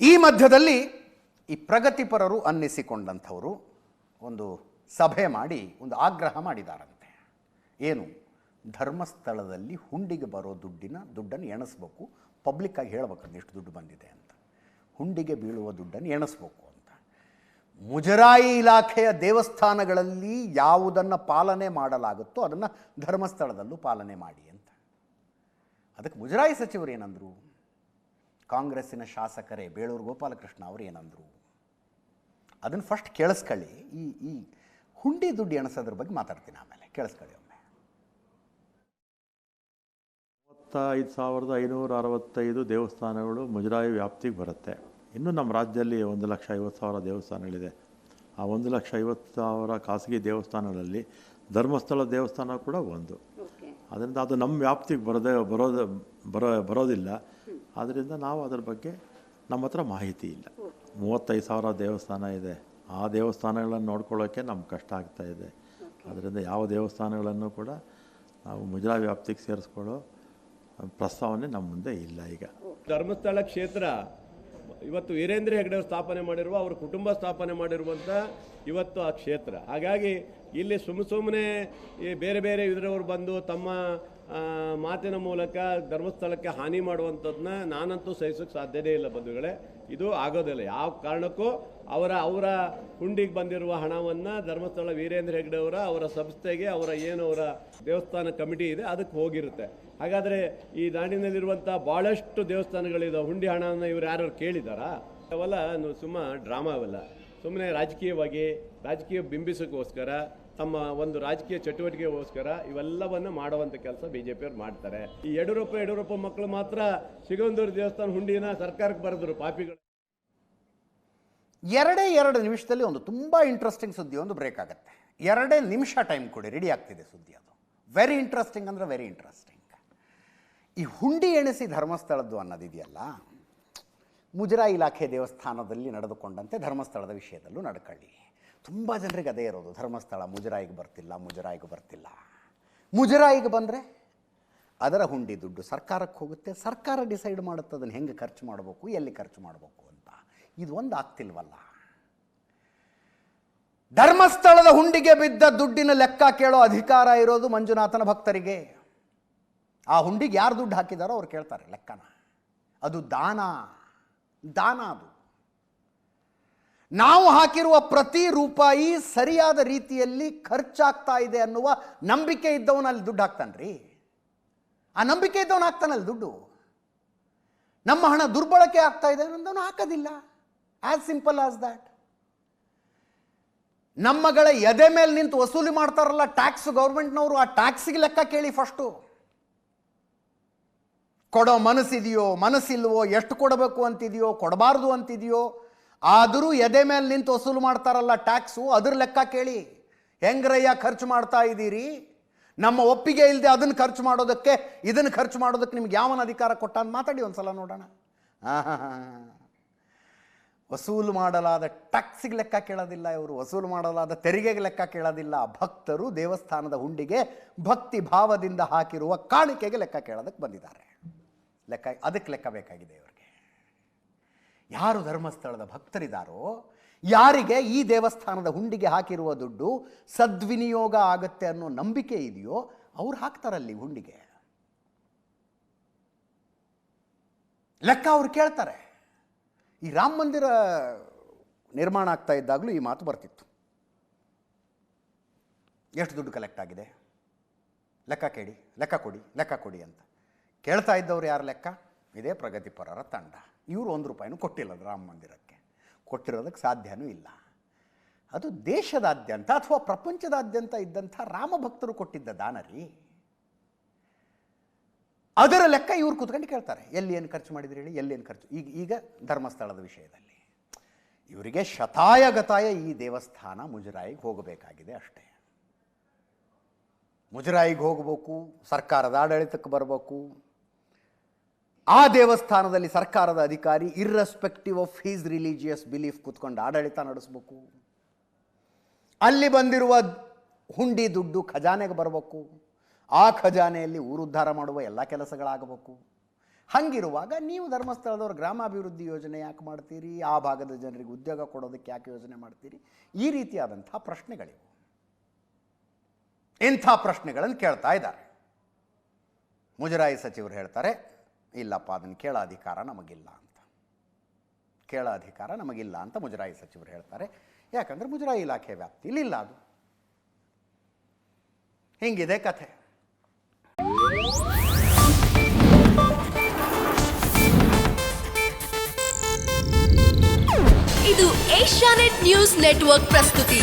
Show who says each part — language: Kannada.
Speaker 1: ಈ ಮಧ್ಯದಲ್ಲಿ ಈ ಪ್ರಗತಿಪರರು ಅನ್ನಿಸಿಕೊಂಡಂಥವರು ಒಂದು ಸಭೆ ಮಾಡಿ, ಒಂದು ಆಗ್ರಹ ಮಾಡಿದಾರಂತೆ. ಏನು? ಧರ್ಮಸ್ಥಳದಲ್ಲಿ ಹುಂಡಿಗೆ ಬರೋ ದುಡ್ಡಿನ, ದುಡ್ಡನ್ನು ಎಣಿಸ್ಬೇಕು. ಪಬ್ಲಿಕ್ಕಾಗಿ ಹೇಳ್ಬೇಕು ಎಷ್ಟು ದುಡ್ಡು ಬಂದಿದೆ ಅಂತ. ಹುಂಡಿಗೆ ಬೀಳುವ ದುಡ್ಡನ್ನು ಎಣಿಸ್ಬೇಕು ಅಂತ. ಮುಜರಾಯಿ ಇಲಾಖೆಯ ದೇವಸ್ಥಾನಗಳಲ್ಲಿ ಯಾವುದನ್ನು ಪಾಲನೆ ಮಾಡಲಾಗುತ್ತೋ ಅದನ್ನು ಧರ್ಮಸ್ಥಳದಲ್ಲೂ ಪಾಲನೆ ಮಾಡಿ ಅಂತ. ಅದಕ್ಕೆ ಮುಜರಾಯಿ ಸಚಿವರು ಏನಂದರು? ಕಾಂಗ್ರೆಸ್ಸಿನ ಶಾಸಕರೇ ಬೇಳೂರು ಗೋಪಾಲಕೃಷ್ಣ ಅವರು ಏನಂದರು? ಅದನ್ನು ಫಸ್ಟ್ ಕೇಳಿಸ್ಕೊಳ್ಳಿ. ಈ ಈ ಹುಂಡಿ ದುಡ್ಡು ಎಣಿಸೋದ್ರ ಬಗ್ಗೆ ಮಾತಾಡ್ತೀನಿ ಆಮೇಲೆ. ಕೇಳಿಸ್ಕೊಳ್ಳಿ ಒಮ್ಮೆ.
Speaker 2: ಮೂವತ್ತೈದು ಸಾವಿರದ ಐನೂರ ಅರವತ್ತೈದು ದೇವಸ್ಥಾನಗಳು ಮುಜರಾಯಿ ವ್ಯಾಪ್ತಿಗೆ ಬರುತ್ತೆ. ಇನ್ನು ನಮ್ಮ ರಾಜ್ಯದಲ್ಲಿ ಒಂದು ಲಕ್ಷ ಐವತ್ತು ಸಾವಿರ ದೇವಸ್ಥಾನಗಳಿದೆ. ಆ ಒಂದು ಲಕ್ಷ ಐವತ್ತು ಸಾವಿರ ಖಾಸಗಿ ದೇವಸ್ಥಾನಗಳಲ್ಲಿ ಧರ್ಮಸ್ಥಳ ದೇವಸ್ಥಾನ ಕೂಡ ಒಂದು. ಅದರಿಂದ ಅದು ನಮ್ಮ ವ್ಯಾಪ್ತಿಗೆ ಬರೋದೇ ಬರೋದು ಬರೋ ಬರೋದಿಲ್ಲ. ಆದ್ದರಿಂದ ನಾವು ಅದರ ಬಗ್ಗೆ ನಮ್ಮ ಹತ್ರ ಮಾಹಿತಿ ಇಲ್ಲ. ಮೂವತ್ತೈದು ಸಾವಿರ ದೇವಸ್ಥಾನ ಇದೆ. ಆ ದೇವಸ್ಥಾನಗಳನ್ನು ನೋಡ್ಕೊಳ್ಳೋಕ್ಕೆ ನಮ್ಗೆ ಕಷ್ಟ ಆಗ್ತಾ ಇದೆ. ಅದರಿಂದ ಯಾವ ದೇವಸ್ಥಾನಗಳನ್ನು ಕೂಡ ನಾವು ಮುಜರಾ ವ್ಯಾಪ್ತಿಗೆ ಸೇರಿಸ್ಕೊಳ್ಳೋ ಪ್ರಸ್ತಾವನೆ ನಮ್ಮ ಮುಂದೆ ಇಲ್ಲ ಈಗ.
Speaker 3: ಧರ್ಮಸ್ಥಳ ಕ್ಷೇತ್ರ, ಇವತ್ತು ವೀರೇಂದ್ರ ಹೆಗ್ಡೆ ಸ್ಥಾಪನೆ ಮಾಡಿರುವ, ಅವರ ಕುಟುಂಬ ಸ್ಥಾಪನೆ ಮಾಡಿರುವಂಥ ಇವತ್ತು ಆ ಕ್ಷೇತ್ರ. ಹಾಗಾಗಿ ಇಲ್ಲಿ ಸುಮ್ಮ ಸುಮ್ಮನೆ ಈ ಬೇರೆ ಬೇರೆ ಇದರವರು ಬಂದು ತಮ್ಮ ಮಾತಿನ ಮೂಲಕ ಧರ್ಮಸ್ಥಳಕ್ಕೆ ಹಾನಿ ಮಾಡುವಂಥದ್ದನ್ನ ನಾನಂತೂ ಸಹಿಸೋಕ್ಕೆ ಸಾಧ್ಯನೇ ಇಲ್ಲ, ಬಂಧುಗಳೇ. ಇದು ಆಗೋದಿಲ್ಲ. ಯಾವ ಕಾರಣಕ್ಕೂ ಅವರ ಅವರ ಹುಂಡಿಗೆ ಬಂದಿರುವ ಹಣವನ್ನು ಧರ್ಮಸ್ಥಳ ವೀರೇಂದ್ರ ಹೆಗ್ಡೆ ಅವರ ಅವರ ಸಂಸ್ಥೆಗೆ, ಅವರ ಏನು, ಅವರ ದೇವಸ್ಥಾನ ಕಮಿಟಿ ಇದೆ, ಅದಕ್ಕೆ ಹೋಗಿರುತ್ತೆ. ಹಾಗಾದರೆ ಈ ನಾಡಿನಲ್ಲಿರುವಂಥ ಭಾಳಷ್ಟು ದೇವಸ್ಥಾನಗಳಿದೆ ಹುಂಡಿ ಹಣವನ್ನು ಇವ್ರು ಯಾರು ಕೇಳಿದಾರಾ? ಅವೆಲ್ಲ, ಸುಮ್ಮ ಡ್ರಾಮಾ ಅವೆಲ್ಲ. ಸುಮ್ಮನೆ ರಾಜಕೀಯವಾಗಿ, ರಾಜಕೀಯ ಬಿಂಬಿಸೋಕ್ಕೋಸ್ಕರ ತಮ್ಮ ಒಂದು ರಾಜಕೀಯ ಚಟುವಟಿಕೆಗೋಸ್ಕರ ಇವೆಲ್ಲವನ್ನು ಮಾಡುವಂಥ ಕೆಲಸ ಬಿ ಜೆ ಪಿಯವ್ರು ಮಾಡ್ತಾರೆ. ಈ ಯಡಿಯೂರಪ್ಪ ಯಡಿಯೂರಪ್ಪ ಮಕ್ಕಳು ಮಾತ್ರ ಸಿಗಂದೂರು ದೇವಸ್ಥಾನ ಹುಂಡಿನ ಸರ್ಕಾರಕ್ಕೆ ಬರೆದ್ರು ಪಾಪಿಗಳು.
Speaker 1: ಎರಡೇ ಎರಡು ನಿಮಿಷದಲ್ಲಿ ಒಂದು ತುಂಬ ಇಂಟ್ರೆಸ್ಟಿಂಗ್ ಸುದ್ದಿ ಒಂದು ಬ್ರೇಕ್ ಆಗುತ್ತೆ. ಎರಡೇ ನಿಮಿಷ ಟೈಮ್ ಕೊಡಿ ರೆಡಿ ಆಗ್ತಿದೆ ಸುದ್ದಿ ಅದು. ವೆರಿ ಇಂಟ್ರೆಸ್ಟಿಂಗ್ ಅಂದರೆ ವೆರಿ ಇಂಟ್ರೆಸ್ಟಿಂಗ್ ಈ ಹುಂಡಿ ಎಣಿಸಿ ಧರ್ಮಸ್ಥಳದ್ದು ಅನ್ನೋದಿದೆಯಲ್ಲ ಮುಜರಾ ಇಲಾಖೆ ದೇವಸ್ಥಾನದಲ್ಲಿ ನಡೆದುಕೊಂಡಂತೆ ಧರ್ಮಸ್ಥಳದ ವಿಷಯದಲ್ಲೂ ನಡ್ಕೊಳ್ಳಿ. ತುಂಬ ಜನರಿಗೆ ಅದೇ ಇರೋದು. ಧರ್ಮಸ್ಥಳ ಮುಜರಾಯಿಗೆ ಬರ್ತಿಲ್ಲ ಮುಜರಾಯಿಗೆ ಬರ್ತಿಲ್ಲ. ಮುಜರಾಯಿಗೆ ಬಂದರೆ ಅದರ ಹುಂಡಿ ದುಡ್ಡು ಸರ್ಕಾರಕ್ಕೆ ಹೋಗುತ್ತೆ. ಸರ್ಕಾರ ಡಿಸೈಡ್ ಮಾಡುತ್ತೆ ಅದನ್ನು ಹೆಂಗೆ ಖರ್ಚು ಮಾಡಬೇಕು, ಎಲ್ಲಿ ಖರ್ಚು ಮಾಡಬೇಕು ಅಂತ. ಇದು ಒಂದು ಆಗ್ತಿಲ್ವಲ್ಲ. ಧರ್ಮಸ್ಥಳದ ಹುಂಡಿಗೆ ಬಿದ್ದ ದುಡ್ಡಿನ ಲೆಕ್ಕ ಕೇಳೋ ಅಧಿಕಾರ ಇರೋದು ಮಂಜುನಾಥನ ಭಕ್ತರಿಗೆ. ಆ ಹುಂಡಿಗೆ ಯಾರು ದುಡ್ಡು ಹಾಕಿದಾರೋ ಅವ್ರು ಕೇಳ್ತಾರೆ ಲೆಕ್ಕನ. ಅದು ದಾನ. ದಾನ ಅದು. ನಾವು ಹಾಕಿರುವ ಪ್ರತಿ ರೂಪಾಯಿ ಸರಿಯಾದ ರೀತಿಯಲ್ಲಿ ಖರ್ಚಾಗ್ತಾ ಇದೆ ಅನ್ನುವ ನಂಬಿಕೆ ಇದ್ದವನಲ್ಲಿ ದುಡ್ಡು ಹಾಕ್ತಾನ್ರಿ. ಆ ನಂಬಿಕೆ ಇದ್ದವನು ಹಾಕ್ತಾನಲ್ಲಿ ದುಡ್ಡು. ನಮ್ಮ ಹಣ ದುರ್ಬಳಕೆ ಆಗ್ತಾ ಇದೆ ಅನ್ನೋದವನು ಹಾಕೋದಿಲ್ಲ. ಆಸ್ ಸಿಂಪಲ್ ಆಸ್ ದ್ಯಾಟ್ ನಮ್ಮಗಳ ಎದೆ ಮೇಲೆ ನಿಂತು ವಸೂಲಿ ಮಾಡ್ತಾರಲ್ಲ ಟ್ಯಾಕ್ಸ್ ಗೌರ್ಮೆಂಟ್ನವರು, ಆ ಟ್ಯಾಕ್ಸಿಗೆ ಲೆಕ್ಕ ಕೇಳಿ ಫಸ್ಟು ಕೊಡೋ ಮನಸ್ಸಿದೆಯೋ, ಮನಸ್ಸಿಲ್ವೋ, ಎಷ್ಟು ಕೊಡಬೇಕು ಅಂತಿದೆಯೋ, ಕೊಡಬಾರ್ದು ಅಂತಿದೆಯೋ ಆದರೂ ಎದೆ ಮೇಲೆ ನಿಂತು ವಸೂಲು ಮಾಡ್ತಾರಲ್ಲ ಟ್ಯಾಕ್ಸು, ಅದ್ರ ಲೆಕ್ಕ ಕೇಳಿ. ಹೆಂಗ್ರಯ್ಯ ಖರ್ಚು ಮಾಡ್ತಾ ಇದ್ದೀರಿ? ನಮ್ಮ ಒಪ್ಪಿಗೆ ಇಲ್ಲದೆ ಅದನ್ನು ಖರ್ಚು ಮಾಡೋದಕ್ಕೆ, ಇದನ್ನು ಖರ್ಚು ಮಾಡೋದಕ್ಕೆ ನಿಮ್ಗೆ ಯಾವನ ಅಧಿಕಾರ ಕೊಟ್ಟ ಅಂತ ಮಾತಾಡಿ ಒಂದ್ಸಲ ನೋಡೋಣ. ಆಹಾಹಾ. ವಸೂಲು ಮಾಡಲಾದ ಟ್ಯಾಕ್ಸಿಗೆ ಲೆಕ್ಕ ಕೇಳೋದಿಲ್ಲ ಇವರು, ವಸೂಲು ಮಾಡಲಾದ ತೆರಿಗೆಗೆ ಲೆಕ್ಕ ಕೇಳೋದಿಲ್ಲ. ಭಕ್ತರು ದೇವಸ್ಥಾನದ ಹುಂಡಿಗೆ ಭಕ್ತಿ ಭಾವದಿಂದ ಹಾಕಿರುವ ಕಾಣಿಕೆಗೆ ಲೆಕ್ಕ ಕೇಳೋದಕ್ಕೆ ಬಂದಿದ್ದಾರೆ. ಲೆಕ್ಕ, ಅದಕ್ಕೆ ಲೆಕ್ಕ ಬೇಕಾಗಿದೆ ಇವರಿಗೆ. ಯಾರು ಧರ್ಮಸ್ಥಳದ ಭಕ್ತರಿದ್ದಾರೋ ಯಾರಿಗೆ ಈ ದೇವಸ್ಥಾನದ ಹುಂಡಿಗೆ ಹಾಕಿರುವ ದುಡ್ಡು ಸದ್ವಿನಿಯೋಗ ಆಗತ್ತೆ ಅನ್ನೋ ನಂಬಿಕೆ ಇದೆಯೋ, ಅವ್ರು ಹಾಕ್ತಾರಲ್ಲಿ ಹುಂಡಿಗೆ. ಲೆಕ್ಕ ಅವ್ರು ಕೇಳ್ತಾರೆ. ಈ ರಾಮ ಮಂದಿರ ನಿರ್ಮಾಣ ಆಗ್ತಾ ಇದ್ದಾಗಲೂ ಈ ಮಾತು ಬರ್ತಿತ್ತು. ಎಷ್ಟು ದುಡ್ಡು ಕಲೆಕ್ಟ್ ಆಗಿದೆ? ಲೆಕ್ಕ ಕೇಳಿ, ಲೆಕ್ಕ ಕೊಡಿ ಲೆಕ್ಕ ಕೊಡಿ ಅಂತ. ಕೇಳ್ತಾ ಇದ್ದವ್ರು ಯಾರು ಲೆಕ್ಕ? ಇದೇ ಪ್ರಗತಿಪರರ ತಂಡ. ಇವರು ಒಂದು ರೂಪಾಯಿನೂ ಕೊಟ್ಟಿಲ್ಲ ರಾಮ ಮಂದಿರಕ್ಕೆ. ಕೊಟ್ಟಿರೋದಕ್ಕೆ ಸಾಧ್ಯನೂ ಇಲ್ಲ. ಅದು ದೇಶದಾದ್ಯಂತ ಅಥವಾ ಪ್ರಪಂಚದಾದ್ಯಂತ ಇದ್ದಂಥ ರಾಮ ಭಕ್ತರು ಕೊಟ್ಟಿದ್ದ ದಾನರಿ. ಅದರ ಲೆಕ್ಕ ಇವ್ರು ಕೂತ್ಕೊಂಡು ಕೇಳ್ತಾರೆ, ಎಲ್ಲಿ ಏನು ಖರ್ಚು ಮಾಡಿದ್ರಿ ಹೇಳಿ, ಎಲ್ಲಿ ಏನು ಖರ್ಚು, ಈಗ ಈಗ ಧರ್ಮಸ್ಥಳದ ವಿಷಯದಲ್ಲಿ. ಇವರಿಗೆ ಶತಾಯಗತಾಯ ಈ ದೇವಸ್ಥಾನ ಮುಜರಾಯಿಗೆ ಹೋಗಬೇಕಾಗಿದೆ ಅಷ್ಟೇ. ಮುಜರಾಯಿಗೆ ಹೋಗಬೇಕು, ಸರ್ಕಾರದ ಆಡಳಿತಕ್ಕೆ ಬರಬೇಕು ಆ ದೇವಸ್ಥಾನದಲ್ಲಿ ಸರ್ಕಾರದ ಅಧಿಕಾರಿ irrespective of his religious belief ಕೂತ್ಕೊಂಡು ಆಡಳಿತ ನಡೆಸಬೇಕು. ಅಲ್ಲಿ ಬಂದಿರುವ ಹುಂಡಿ ದುಡ್ಡು ಖಜಾನೆಗೆ ಬರಬೇಕು. ಆ ಖಜಾನೆಯಲ್ಲಿ ಊರುದ್ಧಾರ ಮಾಡುವ ಎಲ್ಲ ಕೆಲಸಗಳಾಗಬೇಕು. ಹಂಗಿರುವಾಗ ನೀವು ಧರ್ಮಸ್ಥಳದವ್ರ, ಗ್ರಾಮಾಭಿವೃದ್ಧಿ ಯೋಜನೆ ಯಾಕೆ ಮಾಡ್ತೀರಿ? ಆ ಭಾಗದ ಜನರಿಗೆ ಉದ್ಯೋಗ ಕೊಡೋದಕ್ಕೆ ಯಾಕೆ ಯೋಜನೆ ಮಾಡ್ತೀರಿ? ಈ ರೀತಿಯಾದಂಥ ಪ್ರಶ್ನೆಗಳಿವೆ. ಇಂಥ ಪ್ರಶ್ನೆಗಳನ್ನು ಕೇಳ್ತಾ ಇದ್ದಾರೆ. ಮುಜರಾಯಿ ಸಚಿವರು ಹೇಳ್ತಾರೆ ಇಲ್ಲಪ್ಪ, ಅದನ್ನು ಕೇಳೋ ಅಧಿಕಾರ ನಮಗಿಲ್ಲ ಅಂತ. ಕೇಳೋ ಅಧಿಕಾರ ನಮಗಿಲ್ಲ ಅಂತ ಮುಜರಾಯಿ ಸಚಿವರು ಹೇಳ್ತಾರೆ. ಯಾಕಂದರೆ ಮುಜರಾಯಿ ಇಲಾಖೆ ವ್ಯಾಪ್ತಿ ಇಲ್ಲ ಅದು. ಹಿಂಗಿದೆ ಕಥೆ.
Speaker 4: ಇದು ಏಷ್ಯಾನೆಟ್ ನ್ಯೂಸ್ ನೆಟ್ವರ್ಕ್ ಪ್ರಸ್ತುತಿ.